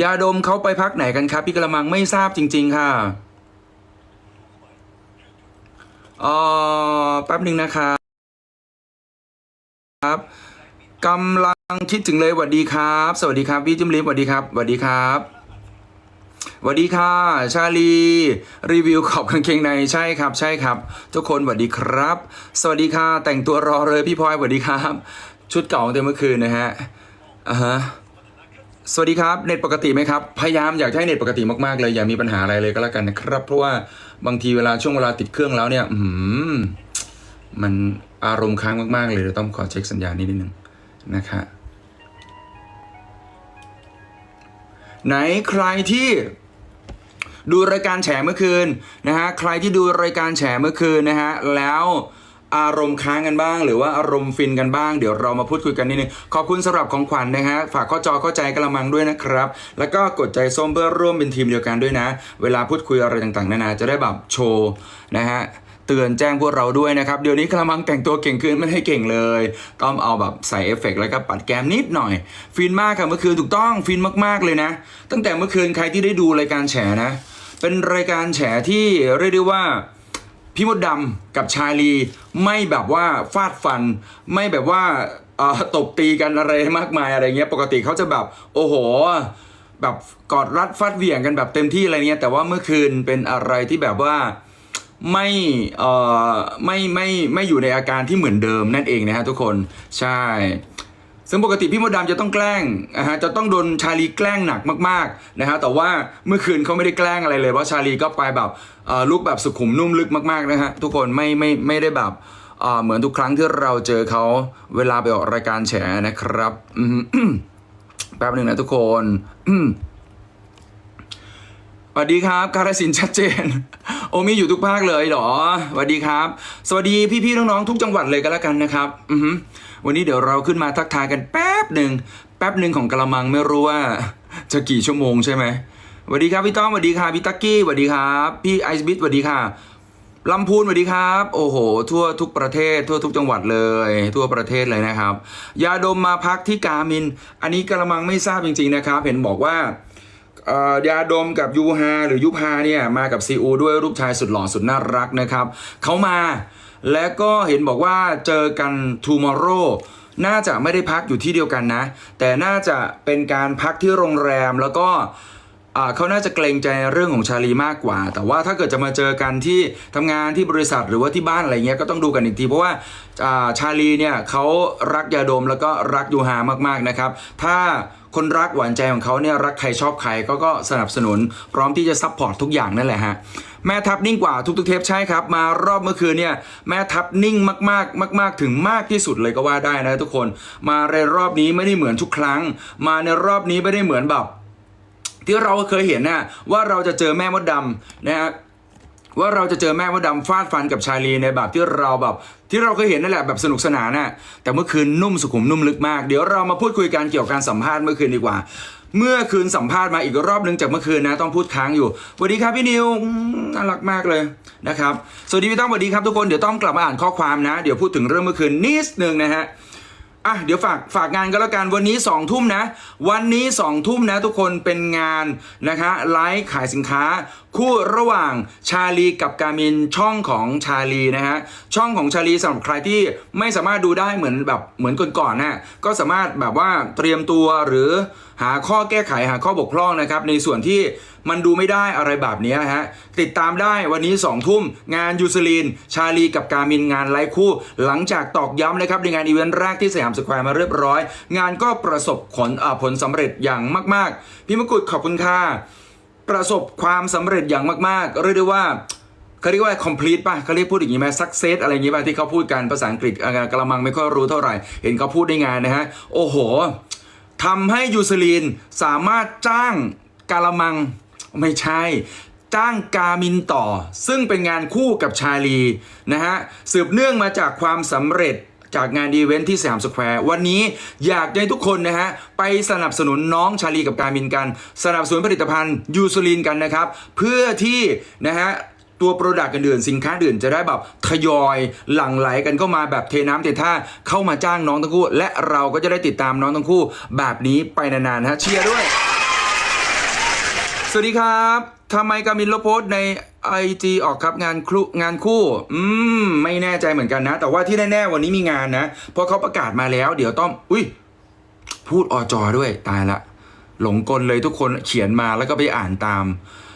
ยาดมเขาไปพักไหนกันครับ พี่กระมังไม่ทราบจริง ๆ ค่ะออแป๊บหนึ่งนะครับครับกำลังคิดถึงเลยสวัสดีครับ สวัสดีครับพี่จิมลิฟสวัสดีครับสวัสดีครับสวัสดีค่ะ ชาลี รีวิวขอบกางเกงในใช่ครับ ใช่ครับ ทุกคนสวัสดีครับ สวัสดีค่ะ แต่งตัวรอเลยพี่พลอยสวัสดีครับ ชุดเก่าตั้งแต่เมื่อคืนนะฮะอ่าฮะ สวัสดีครับเน็ตปกติไหมครับพยายามอยากให้เน็ตปกติมากๆเลยอย่ามีปัญหาอะไรเลยก็แล้วกันนะครับเพราะว่าบางทีเวลาช่วงเวลาติดเครื่องแล้วเนี่ยอืมมันอารมณ์ค้างมากๆเลยเดี๋ยวต้องขอเช็คสัญญาณนิดนึงนะครับไหนใครที่ดูรายการแฉเมื่อคืนนะฮะใครที่ดูรายการแฉเมื่อคืนนะฮะแล้ว อารมณ์ค้างกันบ้าง หรือว่าอารมณ์ฟินกันบ้าง เดี๋ยวเรามาพูดคุยกันนิดนึงขอบคุณสำหรับของขวัญนะฮะฝากข้อจอเข้าใจกระมังด้วยนะครับ แล้วก็กดใจส้มเพื่อร่วมเป็นทีมเดียวกันด้วยนะ เวลาพูดคุยอะไรต่างๆนานาจะได้แบบโชว์นะฮะเตือนแจ้งพวกเราด้วยนะครับ เดี๋ยวนี้กระมังแต่งตัวเก่งขึ้นไม่ให้เก่งเลย ต้องเอาแบบใส่เอฟเฟกต์แล้วก็ปัดแก้มนิดหน่อย ฟินมากค่ะเมื่อคืนถูกต้องฟินมากๆเลยนะ ตั้งแต่เมื่อคืนใครที่ได้ดูรายการแฉนะ เป็นรายการแฉที่เรียกได้ว่า พี่มดดำกับชาลีไม่แบบว่าฟาดฟัน ไม่แบบว่าตบตีกันอะไรมากมายอะไรเงี้ยปกติเขาจะแบบโอ้โหแบบกอดรัดฟัดเหวี่ยงกันแบบเต็มที่อะไรเงี้ยแต่ว่าเมื่อคืนเป็นอะไรที่แบบว่าไม่เอ่อไม่ไม่ไม่อยู่ในอาการที่เหมือนเดิมนั่นเองนะฮะทุกคนใช่ ซึ่งปกติพี่มดดำจะต้องแกล้งนะฮะจะต้องโดนชาลีแกล้งหนักมากๆนะฮะแต่ว่าเมื่อคืนเขาไม่ได้แกล้งอะไรเลยเพราะชาลีก็ไปแบบลุกแบบสุขุมนุ่มลึกมากๆนะฮะทุกคนไม่ไม่ไม่ได้แบบเหมือนทุกครั้งที่เราเจอเขาเวลาไปออกรายการแฉนะครับแป๊บหนึ่งนะทุกคนสวัสดีครับคาราสินชัดเจน โอมีอยู่ทุกภาคเลยเหรอสวัสดีครับ สวัสดีพี่ๆน้องๆทุกจังหวัดเลยก็แล้วกันนะครับ อือ วันนี้เดี๋ยวเราขึ้นมาทักทายกันแป๊บหนึ่งแป๊บหนึ่งของกระมังไม่รู้ว่า จะกี่ชั่วโมงใช่ไหมสวัสดีครับพี่ต้อมสวัสดีค่ะพี่ตักกี้สวัสดีครับพี่ไอซ์บิทสวัสดีค่ะลำพูนสวัสดีครับ โอ้โห ทั่วทุกประเทศ ทั่วทุกจังหวัดเลย ทั่วประเทศเลยนะครับ ยาดมมาพักที่กามิน อันนี้กระมังไม่ทราบจริง ๆนะครับ เห็นบอกว่ายาดมกับยูฮาหรือยุพาเนี่ยมากับซีอูด้วยรูปชายสุดหล่อสุดน่ารักนะครับเขามา และก็เห็นบอกว่าเจอกัน tomorrow น่าจะไม่ได้พักอยู่ที่เดียวกันนะ แต่น่าจะเป็นการพักที่โรงแรมแล้วก็ เขาน่าจะเกรงใจเรื่องของชาลีมากกว่า แต่ว่าถ้าเกิดจะมาเจอกันที่ทำงานที่บริษัทหรือว่าที่บ้านอะไรเงี้ยก็ต้องดูกันอีกที เพราะว่าอ่าชาลีเนี่ยเขารักยาดมแล้วก็รักยูฮามากๆนะครับ ถ้าคนรักหวานใจของเขาเนี่ยรักใครชอบใครก็ก็สนับสนุน พร้อมที่จะซัพพอร์ตทุกอย่างนั่นแหละฮะแม่ทัพนิ่งกว่าทุกๆเทปใช่ครับ มารอบเมื่อคืนเนี่ยแม่ทัพนิ่งมากๆ มาก ๆ ถึงมากที่สุดเลยก็ว่าได้นะทุกคน มาในรอบนี้ไม่ได้เหมือนทุกครั้ง มาในรอบนี้ไม่ได้เหมือนแบบ ที่เราเคยเห็นน่ะว่าเราจะเจอแม่มดดำนะฮะว่าเราจะเจอแม่มดดำฟาดฟันกับชาลีในแบบที่เราแบบที่เราเคยเห็นนั่นแหละแบบสนุกสนานน่ะแต่เมื่อคืนนุ่มสุขุมนุ่มลึกมาก เดี๋ยวเรามาพูดคุยกันเกี่ยวกับการสัมภาษณ์เมื่อคืนดีกว่า เมื่อคืนสัมภาษณ์มาอีกรอบนึงจากเมื่อคืนนะต้องพูดค้างอยู่สวัสดีครับพี่นิวน่ารักมากเลยนะครับสวัสดีพี่ต้องสวัสดีครับทุกคนเดี๋ยวต้องกลับมาอ่านข้อความนะ เดี๋ยวพูดถึงเรื่องเมื่อคืนนิดนึงนะฮะ อะเดี๋ยวฝากฝากงานก็แล้วกันวันนี้2องทุ่มนะ วันนี้2องทุ่มนะทุกคนเป็นงานนะคะไลฟ์ขายสินค้า คู่ระหว่างชาลีกับการมินช่องของชาลีนะฮะช่องของชาลีสำหรับใครที่ไม่สามารถดูได้เหมือนแบบเหมือนก่อนๆนะก็สามารถแบบว่าเตรียมตัวหรือหาข้อแก้ไขหาข้อบกพร่องนะครับ ในส่วนที่มันดูไม่ได้อะไรแบบนี้ฮะติดตามได้วันนี้2องทุ่มงานยูซลีน ชาลีกับการมินงานไลคู่ หลังจากตอกย้ำนะครับในงานอีเวนต์แรกที่สยามสแควร์มาเรียบร้อย งานก็ประสบผลผลสำเร็จอย่างมาก ๆ พี่มกุฎขอบคุณค่ะประสบความสำเร็จอย่างมาก ๆ เรียกได้ว่าเขาเรียกว่า complete ป่ะเขาเรียกพูดอย่างนี้ไหม success อะไรอย่างนี้ป่ะที่เขาพูดกันภาษาอังกฤษกระมังไม่ค่อยรู้เท่าไหร่ เห็นเขาพูดในงานนะฮะ โอ้โหทำให้ยูซลีนสามารถจ้างกาละมัง ไม่ใช่ จ้างกามินต่อ ซึ่งเป็นงานคู่กับชาลีนะฮะสืบเนื่องมาจากความสำเร็จจากงานอีเวนท์ที่สยามสแควร์วันนี้อยากให้ทุกคนนะฮะ ไปสนับสนุนน้องชาลีกับการมินกัน สนับสนุนผลิตภัณฑ์ยูซูลินกันนะครับ เพื่อที่นะฮะตัวโปรดักต์อื่นสินค้าอื่นจะได้แบบทยอยหลั่งไหลกันเข้ามาแบบเทน้ำเทท่าเข้ามาจ้างน้องทั้งคู่ และเราก็จะได้ติดตามน้องทั้งคู่ แบบนี้ไปนานๆนะฮะเชียร์ด้วย สวัสดีครับทำไมกามินลบโพสในไอจีออกครับงานครุงานคู่ อืม ไม่แน่ใจเหมือนกันนะ แต่ว่าที่แน่ๆวันนี้มีงานนะ เพราะเขาประกาศมาแล้ว เดี๋ยวต้อง อุ้ยพูดอจอด้วยตายละ หลงกลเลยทุกคนเขียนมาแล้วก็ไปอ่านตาม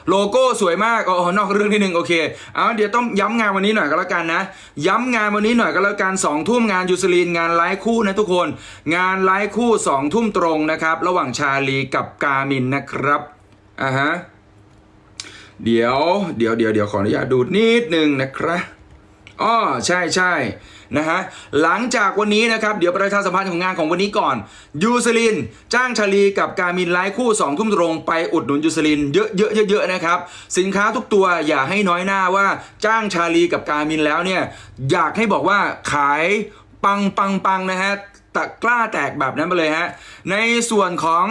โลโก้สวยมากอ๋อนอกเรื่องที่หนึ่งโอเคเอาเดี๋ยวต้องย้ำงานวันนี้หน่อยก็แล้วกันนะ ย้ำงานวันนี้หน่อยก็แล้วกันสองทุ่มงานยูซลินงานไลฟ์คู่นะทุกคน งานไลฟ์คู่สองทุ่มตรงนะครับ ระหว่างชาลีกับกามินนะครับ อ่าฮะ เดี๋ยว เดี๋ยวเดี๋ยวเดี๋ยวขออนุญาตดูนิดนึงนะครับอ๋อใช่ใช่นะฮะหลังจากวันนี้นะครับเดี๋ยวประชาสัมพันธ์ของงานของวันนี้ก่อน ยูซลิน จ้างชาลีกับการมินไลฟ์คู่2ทุ่มตรงไปอุดหนุนยูซลินเยอะเยอะเยอะๆนะครับ สินค้าทุกตัวอย่าให้น้อยหน้าว่าจ้างชาลีกับการมินแล้วเนี่ย อยากให้บอกว่าขายปังปังปังนะฮะตะกล้าแตกแบบนั้นไปเลยฮะในส่วนของ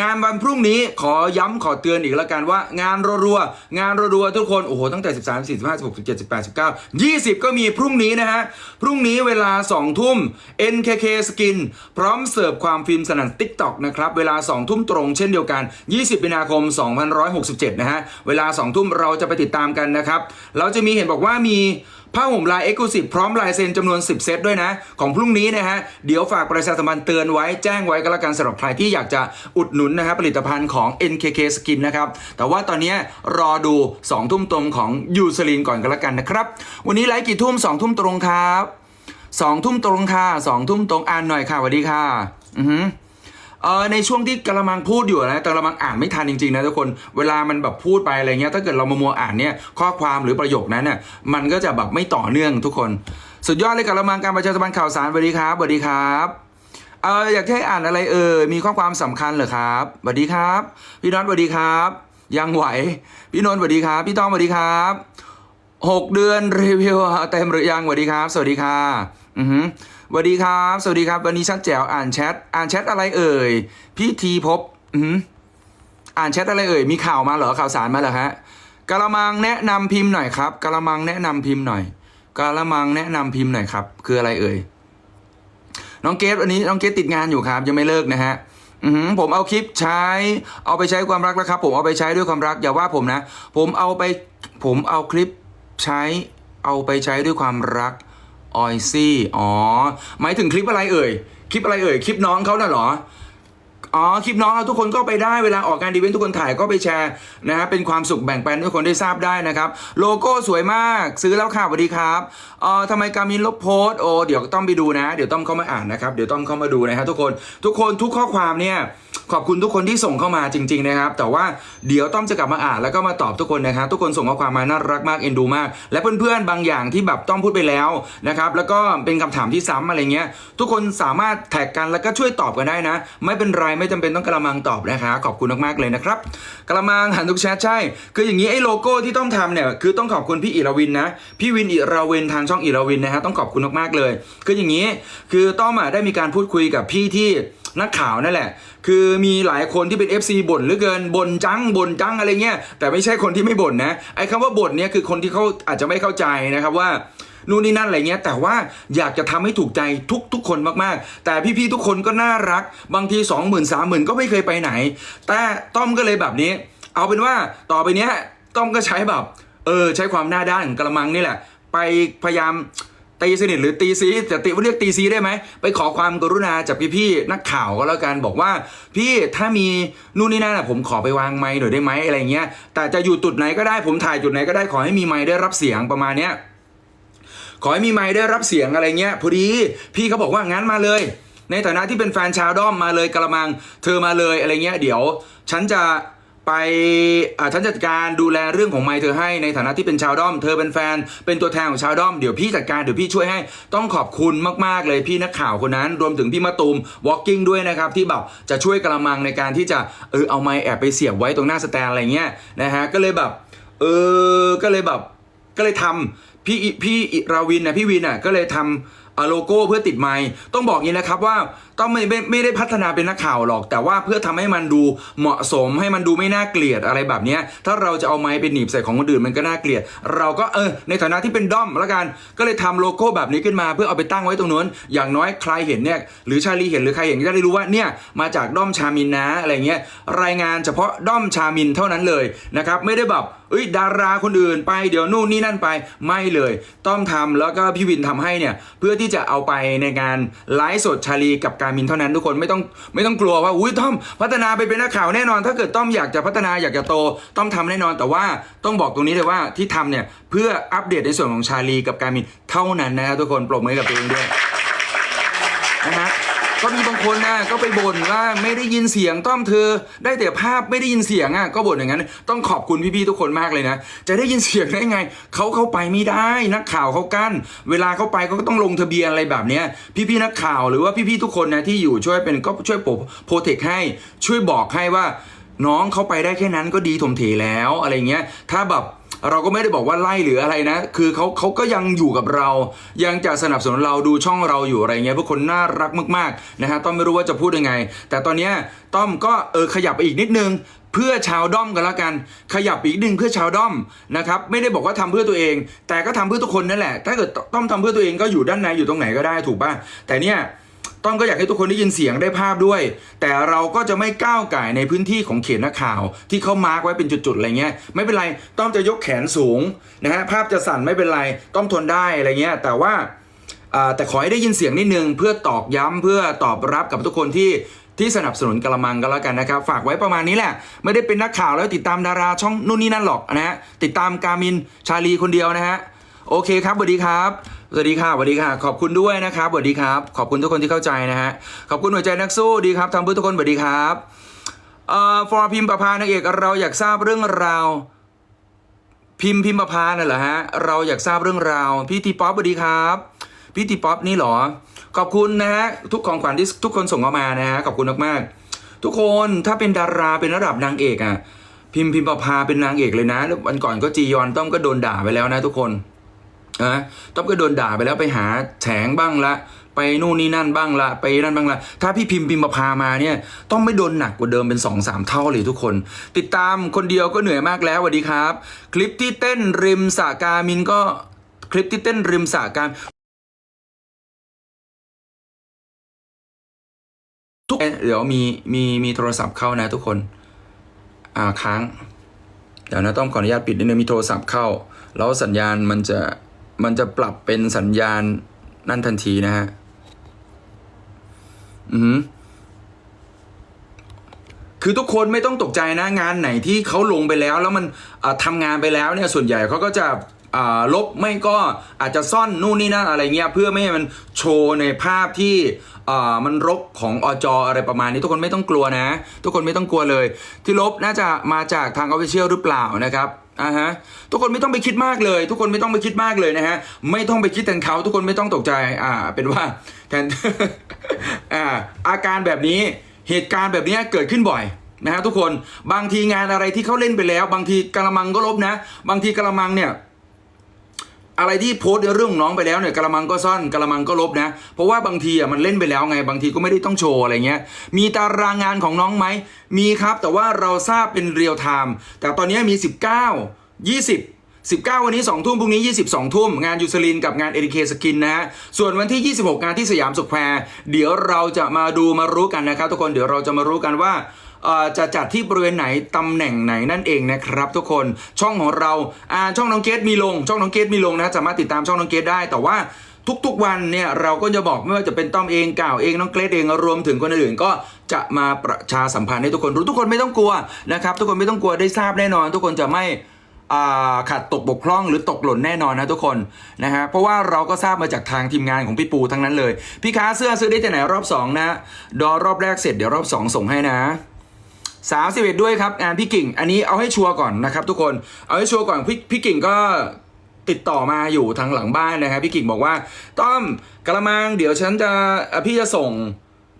งานวันพรุ่งนี้ขอย้ำขอเตือนอีกแล้วกันว่า งานรัวๆงานรัวๆทุกคนโอ้โหตั้งแต่ 13 14 15 16 17 18 19 20 ก็มีพรุ่งนี้นะฮะ พรุ่งนี้เวลา 2 ทุ่ม NKK Skin พร้อมเสิร์ฟความฟิล์มสนั่น TikTok นะครับ เวลา 2 ทุ่มตรงเช่นเดียวกัน 20มีนาคม2567 นะฮะ เวลา 2 ทุ่มเราจะไปติดตามกันนะครับ เราจะมีเห็นบอกว่ามี ผ้าห่มลายเอ็กซ์คลูซีฟพร้อมลายเซ็นจำนวน 10 เซตด้วยนะ ของพรุ่งนี้นะฮะ เดี๋ยวฝากประชาสัมพันธ์เตือนไว้แจ้งไว้ก็แล้วกันสำหรับใครที่อยากจะอุดหนุนนะฮะผลิตภัณฑ์ของ NKK Skin นะครับ แต่ว่าตอนนี้รอดู 2 ทุ่มตรงของยูซลินก่อนก็แล้วกันนะครับ วันนี้ไลฟ์กี่ทุ่ม 2 ทุ่มตรงครับ2ทุ่มตรงค่ะ2ทุ่มตรงอ่านหน่อยค่ะสวัสดีค่ะ อือหือ เออในช่วงที่กระมังพูดอยู่นะแต่กระมังอ่านไม่ทันจริงๆนะทุกคนเวลามันแบบพูดไปอะไรเงี้ยถ้าเกิดเรามามัวอ่านเนี่ยข้อความหรือประโยคนั้นน่ะมันก็จะแบบไม่ต่อเนื่องทุกคน สุดยอดเลยกระมังการประชาสัมพันธ์ข่าวสารสวัสดีครับสวัสดีครับเอออยากให้อ่านอะไรเออมีข้อความสำคัญเหรอครับสวัสดีครับ พี่น็อตสวัสดีครับ ยังไหว พี่นนท์สวัสดีครับ พี่ต้องสวัสดีครับหกเดือนรีวิวเต็มหรือยังสวัสดีครับ สวัสดีค่ะอือหือ วัสดีครับ สวัสดีครับ วันนี้ชัดแจ๋วอ่านแชท อ่านแชทอะไรเอ่ย พี่ทีพบ อือหืออ่านแชทอะไรเอ่ย มีข่าวมาเหรอ ข่าวสารมาเหรอฮะกะละมังแนะนำพิมพ์หน่อยครับกะละมังแนะนำพิมพ์หน่อยกะละมังแนะนำพิมพ์หน่อยครับ คืออะไรเอ่ย น้องเกดวันนี้น้องเกดติดงานอยู่ครับ ยังไม่เลิกนะฮะอือหือผมเอาคลิปใช้ เอาไปใช้ความรักแล้วครับ ผมเอาไปใช้ด้วยความรัก อย่าว่าผมนะ ผมเอาไป ผมเอาคลิปใช้ เอาไปใช้ด้วยความรัก ออยซี่ อ๋อ หมายถึงคลิปอะไรเอ่ย คลิปอะไรเอ่ย คลิปน้องเขาน่ะเหรอ อ๋อคลิปน้องเอาทุกคนก็ไปได้เวลาออกงานดีเวนต์ทุกคนถ่ายก็ไปแชร์นะฮะเป็นความสุขแบ่งปันทุกคนได้ทราบได้นะครับ โลโก้สวยมากซื้อแล้วค่ะสวัสดีครับเอ่อทำไมการมินลบโพสโอ้เดี๋ยวต้องไปดูนะ เดี๋ยวต้องเข้ามาอ่านนะครับเดี๋ยวต้องเข้ามาดูนะฮะทุกคนทุกคนทุกข้อความเนี่ยขอบคุณทุกคนที่ส่งเข้ามาจริง ๆนะครับ แต่ว่าเดี๋ยวต้อมจะกลับมาอ่านแล้วก็มาตอบทุกคนนะครับทุกคนส่งข้อความมาน่ารักมากเอ็นดูมาก และเพื่อนๆบางอย่างที่แบบต้องพูดไปแล้วนะครับแล้วก็เป็นคำถามที่ซ้ำอะไรเงี้ยทุกคนสามารถแท็กกันแล้วก็ช่วยตอบกันได้นะ ไม่เป็นไรไม่จำเป็นต้องกระมังตอบนะคะ ขอบคุณมากๆเลยนะครับกระมังหันทุกแชทใช่ คืออย่างนี้ไอ้โลโก้ที่ต้องทำเนี่ยคือต้องขอบคุณพี่อิรวินนะพี่วินอิรวินทางช่องอิรวินนะฮะต้องขอบคุณมากๆเลย คืออย่างนี้คือต้อมอะได้มีการพูดคุยกับพี่ที่นักข่าวนั่นแหละ คือมีหลายคนที่เป็น FC บ่นหลือเกินบ่นจังบ่นจังอะไรเงี้ยแต่ไม่ใช่คนที่ไม่บ่นนะไอ้คำว่าบ่นเนี่ยคือคนที่เขาอาจจะไม่เข้าใจนะครับว่า นู่นนี่นั่นอะไรเงี้ย แต่ว่าอยากจะทำให้ถูกใจทุกทุกคนมากๆ แต่พี่ๆทุกคนก็น่ารัก บางที2 0 0 0 0 3 0 0 0ก็ไม่เคยไปไหน แต่ต้อมก็เลยแบบนี้ เอาเป็นว่าต่อไปเนี้ยต้อมก็ใช้แบบเออใช้ความหน้าด้านกระมังนี่แหละ ไปพยายามตีสนิทหรือตีซีจะตีเรียกตีซีได้ไหมไปขอความกรุณาจากพี่ๆนักข่าวก็แล้วกันบอกว่า พี่ถ้ามีนู่นนี่นั่นผมขอไปวางไม้หน่อยได้ไหมอะไรเงี้ยแต่จะอยู่จุดไหนก็ได้ผมถ่ายจุดไหนก็ได้ขอให้มีไม้ได้รับเสียงประมาณเนี้ย ขอให้มีไม้ได้รับเสียงอะไรเงี้ยพอดี พี่เขาบอกว่างั้นมาเลย ในฐานะที่เป็นแฟนชาวด้อมมาเลยกระมัง เธอมาเลยอะไรเงี้ยเดี๋ยว ฉันจะไปอ่าฉันจัดการดูแลเรื่องของไมค์เธอให้ในฐานะที่เป็นชาวด้อม เธอเป็นแฟน เป็นตัวแทนของชาวด้อม เดี๋ยวพี่จัดการเดี๋ยวพี่ช่วยให้ต้องขอบคุณมากๆเลยพี่นักข่าวคนนั้น รวมถึงพี่มะตูม walking ด้วยนะครับ ที่แบบจะช่วยกระมังในการที่จะเออเอาไมค์แอบไปเสียบไว้ตรงหน้าสแตนอะไรเงี้ยนะฮะก็เลยแบบเออก็เลยแบบก็เลยทำ พี่พี่อิราวินนะพี่วินอะก็เลยทำโลโก้เพื่อติดไม้ต้องบอกงี้นะครับว่าต้องไม่ไม่ไม่ได้พัฒนาเป็นนักข่าวหรอก แต่ว่าเพื่อทำให้มันดูเหมาะสมให้มันดูไม่น่าเกลียดอะไรแบบนี้ถ้าเราจะเอาไม้ไปหนีบใส่ของคนอื่นมันก็น่าเกลียด เราก็เออในฐานะที่เป็นด้อมแล้วกันก็เลยทำโลโก้แบบนี้ขึ้นมาเพื่อเอาไปตั้งไว้ตรงนู้นอย่างน้อยใครเห็นเนี่ยหรือชาลีเห็นหรือใครเห็นก็ได้รู้ว่าเนี่ยมาจากด้อมชามินนะอะไรเงี้ยรายงานเฉพาะด้อมชามินเท่านั้นเลยนะครับไม่ได้แบบเอ้ยดาราคนอื่นไปเดี๋ยวนู่นนี่นั่นไปไม่เลย ต้องทำแล้วก็พี่วินทำให้เนี่ยเพื่อที่จะเอาไปในงานไลฟ์สดชาลีกับการมินเท่านั้นทุกคนไม่ต้องไม่ต้องกลัวว่าอุ้ยต้อมพัฒนาไปเป็นนักข่าวแน่นอน ถ้าเกิดต้อมอยากจะพัฒนาอยากจะโตต้อมทำแน่นอน แต่ว่าต้องบอกตรงนี้เลยว่าที่ทำเนี่ยเพื่ออัปเดตในส่วนของชาลีกับการมินเท่านั้นนะครับทุกคนปรบมือกับตัวเองด้วยนะฮะ ก็มีบางคนนะก็ไปบ่นว่าไม่ได้ยินเสียงต้อมเธอ ได้แต่ภาพไม่ได้ยินเสียงอะก็บ่นอย่างนั้น ต้องขอบคุณพี่ๆทุกคนมากเลยนะ จะได้ยินเสียงได้ไงเขาเข้าไปไม่ได้นักข่าวเขากั้น เวลาเข้าไปเขาก็ต้องลงทะเบียนอะไรแบบเนี้ยพี่ๆนักข่าวหรือว่าพี่ๆทุกคนนะที่อยู่ช่วยเป็นก็ช่วยโปรโปรเทคให้ช่วยบอกให้ว่า น้องเขาไปได้แค่นั้นก็ดีถมเถแล้วอะไรเงี้ย ถ้าแบบ เราก็ไม่ได้บอกว่าไล่หรืออะไรนะ คือเขาเขาก็ยังอยู่กับเรา ยังจะสนับสนุนเราดูช่องเราอยู่อะไรเงี้ยพวกคนน่ารักมากๆนะฮะต้อมไม่รู้ว่าจะพูดยังไง แต่ตอนเนี้ยต้อมก็เออขยับไปอีกนิดนึงเพื่อชาวด้อมกันแล้วกัน ขยับอีกนึงเพื่อชาวด้อมนะครับไม่ได้บอกว่าทำเพื่อตัวเอง แต่ก็ทำเพื่อทุกคนนั่นแหละ ถ้าเกิดต้อมทำเพื่อตัวเองก็อยู่ด้านในอยู่ตรงไหนก็ได้ถูกป่ะแต่เนี่ย ต้องก็อยากให้ทุกคนได้ยินเสียงได้ภาพด้วย แต่เราก็จะไม่ก้าวไก่ในพื้นที่ของเขตนักข่าว ที่เขามาร์กไว้เป็นจุดๆอะไรเงี้ยไม่เป็นไรต้องจะยกแขนสูงนะฮะภาพจะสั่นไม่เป็นไรต้องทนได้อะไรเงี้ยแต่ว่าอ่าแต่ขอให้ได้ยินเสียงนิดนึงเพื่อตอกย้ำเพื่อตอบรับกับทุกคนที่ที่สนับสนุนกระมังกันแล้วกันนะครับ ฝากไว้ประมาณนี้แหละ ไม่ได้เป็นนักข่าวแล้วติดตามดาราช่องนู่นนี่นั่นหรอกนะฮะติดตามกามินชาลีคนเดียวนะฮะ โอเคครับสวัสดีครับสวัสดีค่ะสวัสดีค่ะ ขอบคุณด้วยนะครับสวัสดีครับ ขอบคุณทุกคนที่เข้าใจนะฮะ ขอบคุณหัวใจนักสู้ดีครับทำเพื่อทุกคนสวัสดีครับเอ่อฟอร์พิมพ์ประพานางเอกเราอยากทราบเรื่องราว พิมพ์พิมพ์ประพาน่ะเหรอฮะ เราอยากทราบเรื่องราว พี่ทีป๊อปสวัสดีครับ พี่ทีป๊อปนี่เหรอ ขอบคุณนะฮะทุกของขวัญที่ทุกคนส่งเข้ามานะฮะขอบคุณมากๆ ทุกคนถ้าเป็นดาราเป็นระดับนางเอกอะพิมพ์พิมพ์ประพาเป็นนางเอกเลยนะแล้ววันก่อนก็จียอนต้อมก็โดนด่าไปแล้วนะทุกคน นะต้อมก็โดนด่าไปแล้วไปหาแฉงบ้างละ ไปนู่นนี่นั่นบ้างละ ไปนั่นบ้างละ ถ้าพี่พิมพ์พิมพ์ประพามาเนี่ย ต้องไม่โดนหนักกว่าเดิมเป็น2อสามเท่าเลยทุกคน ติดตามคนเดียวก็เหนื่อยมากแล้วสวัสดีครับ คลิปที่เต้นริมสระกามินก็คลิปที่เต้นริมสระกาทุกเดี๋ยวมีมีมีโทรศัพท์เข้านะทุกคน อ่าค้าง เดี๋ยวนะต้องขออนุญาตปิดนิดนึงมีโทรศัพท์เข้า แล้วสัญญาณมันจะ มันจะปรับเป็นสัญญาณนั่นทันทีนะฮะ อือหือคือทุกคนไม่ต้องตกใจนะงานไหนที่เขาลงไปแล้ว แล้วมันอ่าทำงานไปแล้วเนี่ยส่วนใหญ่เขาก็จะลบไม่ก็อาจจะซ่อนนู่นนี่นั่นอะไรเงี้ยเพื่อไม่ให้มันโชว์ในภาพที่มันรกของอจอะไรประมาณนี้ ทุกคนไม่ต้องกลัวนะ ทุกคนไม่ต้องกลัวเลย ที่ลบน่าจะมาจากทางออฟฟิเชียลหรือเปล่านะครับ อ่าฮะทุกคนไม่ต้องไปคิดมากเลย ทุกคนไม่ต้องไปคิดมากเลยนะฮะไม่ต้องไปคิดแทนเขาทุกคนไม่ต้องตกใจ อ่า เป็นว่าแทนอ่าอาการแบบนี้เหตุการณ์แบบนี้เกิดขึ้นบ่อยนะฮะทุกคนบางทีงานอะไรที่เขาเล่นไปแล้ว บางทีกระมังก็ลบนะ บางทีกระมังเนี่ย อะไรที่โพสในเรื่องของน้องไปแล้วเนี่ยกระมังก็ซ่อนกระมังก็ลบนะ เพราะว่าบางทีอะมันเล่นไปแล้วไงบางทีก็ไม่ได้ต้องโชว์อะไรเงี้ย มีตารางงานของน้องไหม มีครับแต่ว่าเราทราบเป็นเรียลไทม์แต่ตอนนี้มี 19 20 19 วันนี้ 2 ทุ่มพรุ่งนี้ 22 ทุ่ม งานยูซลินกับงานเอ k เคสกินนะฮะ ส่วนวันที่ 26 งานที่สยามสุขแควร์เดี๋ยวเราจะมาดูมารู้กันนะครับทุกคนเดี๋ยวเราจะมารู้กันว่า จะจัดที่บริเวณไหนตำแหน่งไหนนั่นเองนะครับ ทุกคนช่องของเราช่องน้องเกดมีลง ช่องน้องเกดมีลงนะสามารถติดตามช่องน้องเกดได้แต่ว่าทุกๆวันเนี่ยเราก็จะบอกไม่ว่าจะเป็นต้อมเองก่าวเองน้องเกรดเองรวมถึงคนอื่นก็จะมาประชาสัมพันธ์ให้ทุกคนรู้ทุกคนไม่ต้องกลัวนะครับทุกคนไม่ต้องกลัวได้ทราบแน่นอน ทุกคนจะไม่ขาดตกบกพร่องหรือตกหล่นแน่นอนนะทุกคนนะฮะเพราะว่าเราก็ทราบมาจากทางทีมงานของพี่ปูทั้งนั้นเลย พี่ค้าเสื้อซื้อได้ที่ไหนรอบ2นะดอรอบแรกเสร็จเดี๋ยวรอบ 2 ส่งให้นะ 31 ด้วยครับงานพี่กิ่ง อันนี้เอาให้ชัวร์ก่อนนะครับทุกคน เอาให้ชัวร์ก่อนพี่พี่กิ่งก็ติดต่อมาอยู่ทางหลังบ้านนะครับพี่กิ่งบอกว่า ต้อมกระมังเดี๋ยวฉันจะพี่จะส่ง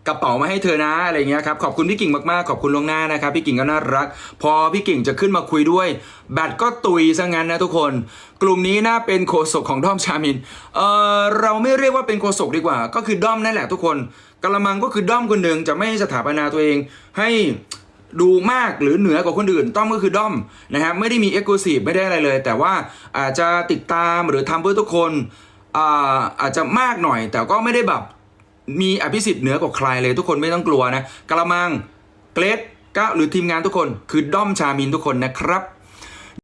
กระเป๋ามาให้เธอนะอะไรเงี้ยครับขอบคุณพี่กิ่งมากๆขอบคุณลวงหน้านะครับพี่กิ่งก็น่ารัก พอพี่กิ่งจะขึ้นมาคุยด้วยแบตก็ตุยซะงั้นนะทุกคน กลุ่มนี้น่าเป็นโฆษกของด้อมชามินเออเราไม่เรียกว่าเป็นโฆษกดีกว่า ก็คือด้อมนั่นแหละทุกคนกระมังก็คือด้อมคนหนึ่งจะไม่สถาปนาตัวเองให้ ดูมากหรือเหนือกว่าคนอื่น ต้อมก็คือด้อมนะครับไม่ได้มีเอ็กซ์คลูซีฟไม่ได้อะไรเลย แต่ว่าอาจจะติดตามหรือทำเพื่อทุกคนอาอาจจะมากหน่อย แต่ก็ไม่ได้แบบมีอภิสิทธิ์เหนือกว่าใครเลยทุกคนไม่ต้องกลัวนะกระมังเกรดก้าหรือทีมงานทุกคนคือด้อมชามินทุกคนนะครับ